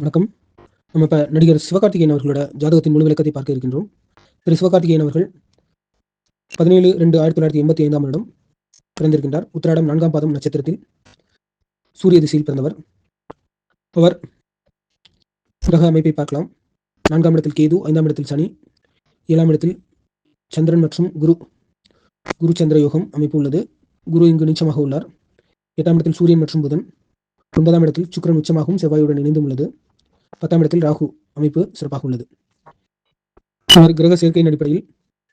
வணக்கம். நம்ம இப்போ நடிகர் சிவகார்த்திகேயன் அவர்களோட ஜாதகத்தின் முழு விளக்கத்தை பார்க்க இருக்கின்றோம். திரு சிவகார்த்திகேயன் அவர்கள் பதினேழு ரெண்டு ஆயிரத்தி தொள்ளாயிரத்தி எண்பத்தி ஐந்தாம் வருடம் பிறந்திருக்கின்றார். உத்திராடம் நான்காம் பாதம் நட்சத்திரத்தில் சூரிய திசையில் பிறந்தவர். அவர் கிரக அமைப்பை பார்க்கலாம். நான்காம் இடத்தில் கேது ஐந்தாம் இடத்தில் சனி ஏழாம் இடத்தில் சந்திரன் மற்றும் குரு குரு சந்திர யோகம் அமைப்பு உள்ளது. குரு இங்கு நீச்சமாக உள்ளார். எட்டாம் இடத்தில் சூரியன் மற்றும் புதன். ஒன்பதாம் இடத்தில் சுக்கிரன் உச்சமாகவும் செவ்வாயுடன் இணைந்தும் உள்ளது. பத்தாம் இடத்தில் ராகு அமைப்பு சிறப்பாக உள்ளது. அவர் கிரக சேர்க்கையின் அடிப்படையில்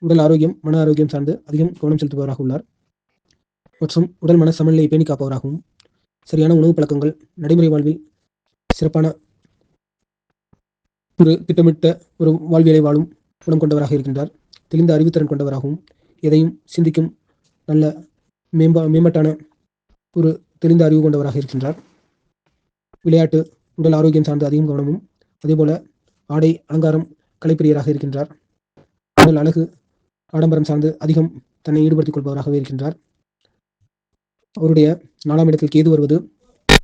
உடல் ஆரோக்கியம் மன ஆரோக்கியம் சார்ந்து அதிகம் கவனம் செலுத்துபவராக உள்ளார். மற்றும் உடல் மன சமநிலையை பேணி காப்பவராகவும் சரியான உணவு பழக்கங்கள் நடைமுறை வாழ்வில் சிறப்பான ஒரு திட்டமிட்ட ஒரு வாழ்வியலை வாழும் குணம் கொண்டவராக இருக்கின்றார். தெளிந்த அறிவுத்திறன் கொண்டவராகவும் எதையும் சிந்திக்கும் நல்ல மேம்பா மேம்பட்டான ஒரு தெளிந்த அறிவு கொண்டவராக இருக்கின்றார். விளையாட்டு உடல் ஆரோக்கியம் சார்ந்து அதிகம் கவனமும் அதேபோல ஆடை அலங்காரம் கலைப்பிரியராக இருக்கின்றார். உடல் அழகு ஆடம்பரம் சார்ந்து அதிகம் தன்னை ஈடுபடுத்திக் கொள்பவராகவே இருக்கின்றார். அவருடைய நாலாம் இடத்தில் கேது வருவது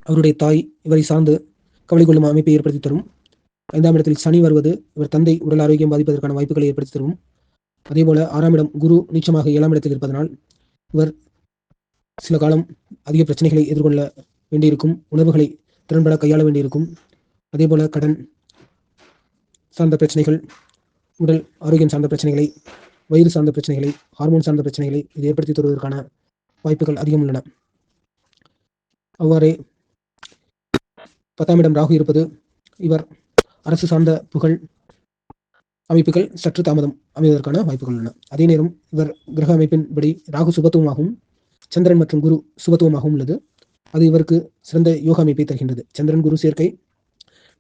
அவருடைய தாய் இவரை சார்ந்து கவலை கொள்ளும் அமைப்பை ஏற்படுத்தி தரும். ஐந்தாம் இடத்தில் சனி வருவது இவர் தந்தை உடல் ஆரோக்கியம் பாதிப்பதற்கான வாய்ப்புகளை ஏற்படுத்தி தரும். அதேபோல ஆறாம் இடம் குரு நீச்சமாக ஏழாம் இடத்தில் இருப்பதனால் இவர் சில காலம் அதிக பிரச்சனைகளை எதிர்கொள்ள வேண்டியிருக்கும். உணர்வுகளை திறன்பட கையாள வேண்டியிருக்கும். அதே போல கடன் சார்ந்த பிரச்சனைகள் உடல் ஆரோக்கியம் சார்ந்த பிரச்சனைகளை வயிறு சார்ந்த பிரச்சனைகளை ஹார்மோன் சார்ந்த பிரச்சனைகளை இது ஏற்படுத்தி தருவதற்கான வாய்ப்புகள் அதிகம் உள்ளன. அவ்வாறே பத்தாம் இடம் ராகு இருப்பது இவர் அரசு சார்ந்த புகழ் அமைப்புகள் சற்று தாமதம் அமைவதற்கான வாய்ப்புகள் உள்ளன. அதே நேரம் இவர் கிரக அமைப்பின்படி ராகு சுபத்துவமாகவும் சந்திரன் மற்றும் குரு சுபத்துவமாகவும் உள்ளது. அது இவருக்கு சிறந்த யோக அமைப்பை தருகின்றது. சந்திரன் குரு சேர்க்கை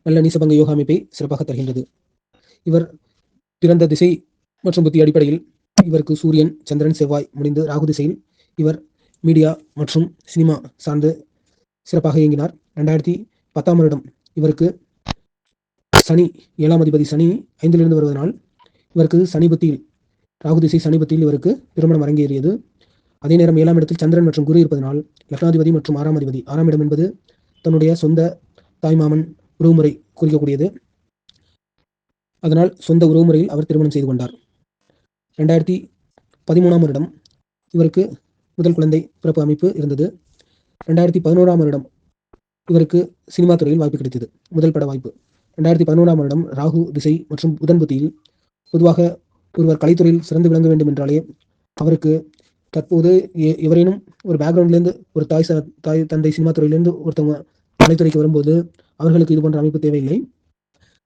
நல்ல நீசபங்க யோக அமைப்பை சிறப்பாக தருகின்றது. இவர் பிறந்த திசை மற்றும் புத்தி அடிப்படையில் இவருக்கு சூரியன் சந்திரன் செவ்வாய் முடிந்து ராகு திசையில் இவர் மீடியா மற்றும் சினிமா சார்ந்து சிறப்பாக இயங்கினார். ரெண்டாயிரத்தி பத்தாம் வருடம் இவருக்கு சனி ஏழாம் அதிபதி சனி ஐந்திலிருந்து வருவதனால் இவருக்கு சனி புத்தியில் ராகு திசை சனி புத்தியில் இவருக்கு திருமணம் அரங்கேறியது. அதே நேரம் ஏழாம் இடத்தில் சந்திரன் மற்றும் குரு இருப்பதனால் லக்னாதிபதி மற்றும் ஆறாம் அதிபதி. ஆறாம் இடம் என்பது தன்னுடைய சொந்த தாய்மாமன் உறவுமுறை குறிக்கக்கூடியது. அதனால் சொந்த உறவுமுறையில் அவர் திருமணம் செய்து கொண்டார். ரெண்டாயிரத்தி பதிமூணாம் வருடம் இவருக்கு முதல் குழந்தை பிறப்பு அமைப்பு இருந்தது. ரெண்டாயிரத்தி பதினோராம் வருடம் இவருக்கு சினிமா துறையில் வாய்ப்பு கிடைத்தது. முதல் பட வாய்ப்பு. ரெண்டாயிரத்தி பதினோராம் வருடம் ராகு திசை மற்றும் புதன் புத்தியில் பொதுவாக ஒருவர் கலைத்துறையில் சிறந்து விளங்க வேண்டும் என்றாலே அவருக்கு தற்போது எவரேனும் ஒரு பேக்ரவுண்ட்லேருந்து ஒரு தாய் தாய் தந்தை சினிமா துறையிலேருந்து ஒருத்தவங்க கலைத்துறைக்கு வரும்போது அவர்களுக்கு இது போன்ற அமைப்பு தேவையில்லை.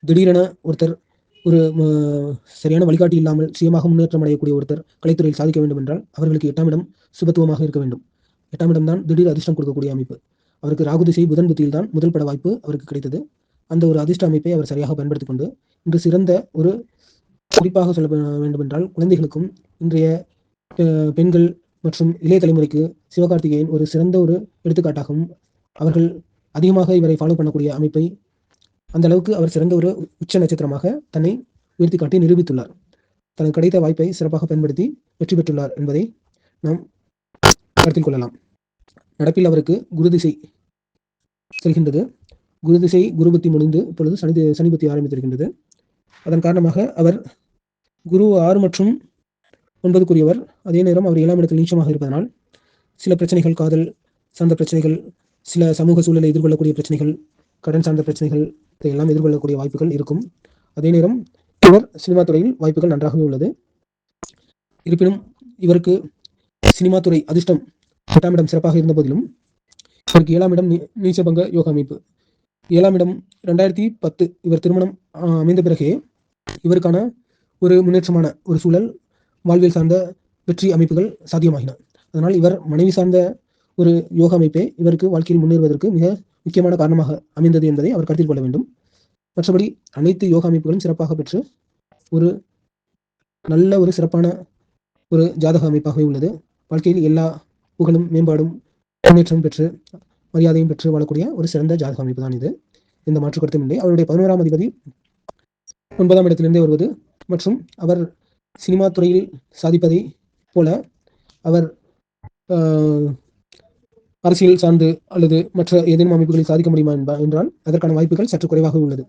திடீரென ஒருத்தர் ஒரு சரியான வழிகாட்டி இல்லாமல் சுயமாக முன்னேற்றம் அடையக்கூடிய ஒருத்தர் கலைத்துறையில் சாதிக்க வேண்டும் என்றால் அவர்களுக்கு எட்டாம் இடம் சுபத்துவமாக இருக்க வேண்டும். எட்டாம் இடம் தான் திடீர் அதிர்ஷ்டம் கொடுக்கக்கூடிய அமைப்பு. அவருக்கு ராகு திசை புதன் புத்தியில் தான் முதல் பட வாய்ப்பு அவருக்கு கிடைத்தது. அந்த ஒரு அதிர்ஷ்ட அமைப்பை அவர் சரியாக பயன்படுத்திக் கொண்டு இன்று சிறந்த ஒரு குறிப்பாக சொல்ல வேண்டும் என்றால் குழந்தைகளுக்கும் இன்றைய பெண்கள் மற்றும் இளைய தலைமுறைக்கு சிவகார்த்திகேயன் ஒரு சிறந்த ஒரு எடுத்துக்காட்டாகவும் அவர்கள் அதிகமாக இவரை ஃபாலோ பண்ணக்கூடிய அமைப்பை அந்த அளவுக்கு அவர் சிறந்த ஒரு உச்ச நட்சத்திரமாக தன்னை உயர்த்தி காட்டி நிரூபித்துள்ளார். தனக்கு கிடைத்த வாய்ப்பை சிறப்பாக பயன்படுத்தி வெற்றி பெற்றுள்ளார் என்பதை நாம் கருத்தில் கொள்ளலாம். நடப்பில் அவருக்கு குரு திசை செல்கின்றது. குரு திசை குருபத்தி முடிந்து இப்பொழுது சனி சனிபத்தி ஆரம்பித்திருக்கின்றது. அதன் காரணமாக அவர் குரு ஆறு மற்றும் ஒன்பதுக்குரியவர். அதே நேரம் அவர் ஏழாம் இடத்தில் நீச்சமாக இருப்பதனால் சில பிரச்சனைகள் காதல் சார்ந்த பிரச்சனைகள் சில சமூக சூழலை எதிர்கொள்ளக்கூடிய பிரச்சனைகள் கடன் சார்ந்த பிரச்சனைகள் இதையெல்லாம் எதிர்கொள்ளக்கூடிய வாய்ப்புகள் இருக்கும். அதே நேரம் இவர் சினிமா துறையில் வாய்ப்புகள் நன்றாகவே உள்ளது. இருப்பினும் இவருக்கு சினிமா துறை அதிர்ஷ்டம் எட்டாம் இடம் சிறப்பாக இருந்த போதிலும் இவருக்கு ஏழாம் இடம் நீச்சபங்க யோக அமைப்பு. ஏழாம் இடம் ரெண்டாயிரத்தி பத்து இவர் திருமணம் அமைந்த பிறகே இவருக்கான ஒரு முன்னேற்றமான ஒரு சூழல் வாழ்வியல் சார்ந்த வெற்றி அமைப்புகள் சாத்தியமாகின. அதனால் இவர் மனைவி சார்ந்த ஒரு யோக அமைப்பே இவருக்கு வாழ்க்கையில் முன்னேறுவதற்கு மிக முக்கியமான காரணமாக அமைந்தது என்பதை அவர் கருத்தில் கொள்ள வேண்டும். மற்றபடி அனைத்து யோக அமைப்புகளும் சிறப்பாக பெற்று ஒரு நல்ல ஒரு சிறப்பான ஒரு ஜாதக அமைப்பாகவே உள்ளது. வாழ்க்கையில் எல்லா புகழும் மேம்பாடும் முன்னேற்றம் பெற்று மரியாதையும் பெற்று வாழக்கூடிய ஒரு சிறந்த ஜாதக அமைப்பு தான் இது. எந்த மாற்று கருத்தும் இல்லை. அவருடைய பதினோராம் அதிபதி ஒன்பதாம் இடத்திலிருந்தே வருவது மற்றும் அவர் சினிமா துறையில் சாதிப்பதை போல அவர் அரசியல் சார்ந்து அல்லது மற்ற ஏதேனும் அமைப்புகளில் சாதிக்க முடியுமா என்பா என்றால் அதற்கான வாய்ப்புகள் சற்று குறைவாக உள்ளது.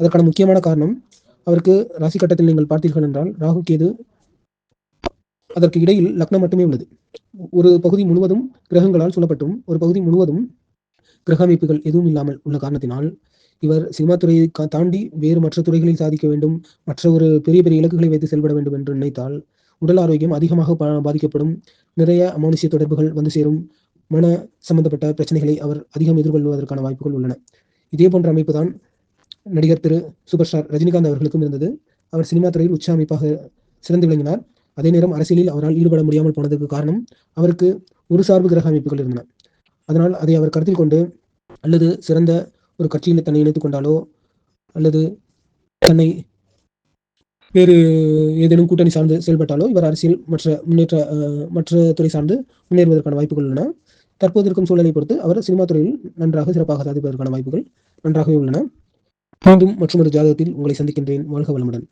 அதற்கான முக்கியமான காரணம் அவருக்கு ராசி கட்டத்தில் நீங்கள் பார்த்தீர்கள் என்றால் ராகு கேது அதற்கு இடையில் லக்னம் மட்டுமே உள்ளது. ஒரு பகுதி முழுவதும் கிரகங்களால் சூழப்பட்டும் ஒரு பகுதி முழுவதும் கிரக அமைப்புகள் எதுவும் இல்லாமல் உள்ள காரணத்தினால் இவர் சினிமா துறையை தாண்டி வேறு மற்ற துறைகளில் சாதிக்க வேண்டும் மற்ற ஒரு பெரிய பெரிய இலக்குகளை வைத்து செயல்பட வேண்டும் என்று நினைத்தால் உடல் ஆரோக்கியம் அதிகமாக பா- பாதிக்கப்படும். நிறைய அமானுஷ்ய தொடர்புகள் வந்து சேரும். மன சம்பந்தப்பட்ட பிரச்சனைகளை அவர் அதிகம் எதிர்கொள்வதற்கான வாய்ப்புகள் உள்ளன. இதே போன்ற அமைப்பு தான் நடிகர் திரு சூப்பர் ஸ்டார் ரஜினிகாந்த் அவர்களுக்கும் இருந்தது. அவர் சினிமா துறையில் உச்ச அமைப்பாக சிறந்து விளங்கினார். அதே நேரம் அரசியலில் அவரால் ஈடுபட முடியாமல் போனதற்கு காரணம் அவருக்கு ஒரு சார்பு கிரக அமைப்புகள் இருந்தன. அதனால் அதை அவர் கருத்தில் கொண்டு அல்லது சிறந்த ஒரு கட்சியில் தன்னை இணைத்துக் கொண்டாலோ அல்லது தன்னை வேறு ஏதேனும் கூட்டணி சார்ந்து செயல்பட்டாலோ இவர் அரசியல் மற்ற முன்னேற்ற மற்ற துறை சார்ந்து முன்னேறுவதற்கான வாய்ப்புகள் உள்ளன. தற்போது இருக்கும் சூழலை பொறுத்து அவர் சினிமா துறையில் நன்றாக சிறப்பாக சாதிப்பதற்கான வாய்ப்புகள் நன்றாகவே உள்ளன. மீண்டும் மற்றும் ஒரு ஜாதகத்தில் உங்களை சந்திக்கின்றேன். வாழ்க வளமுடன்.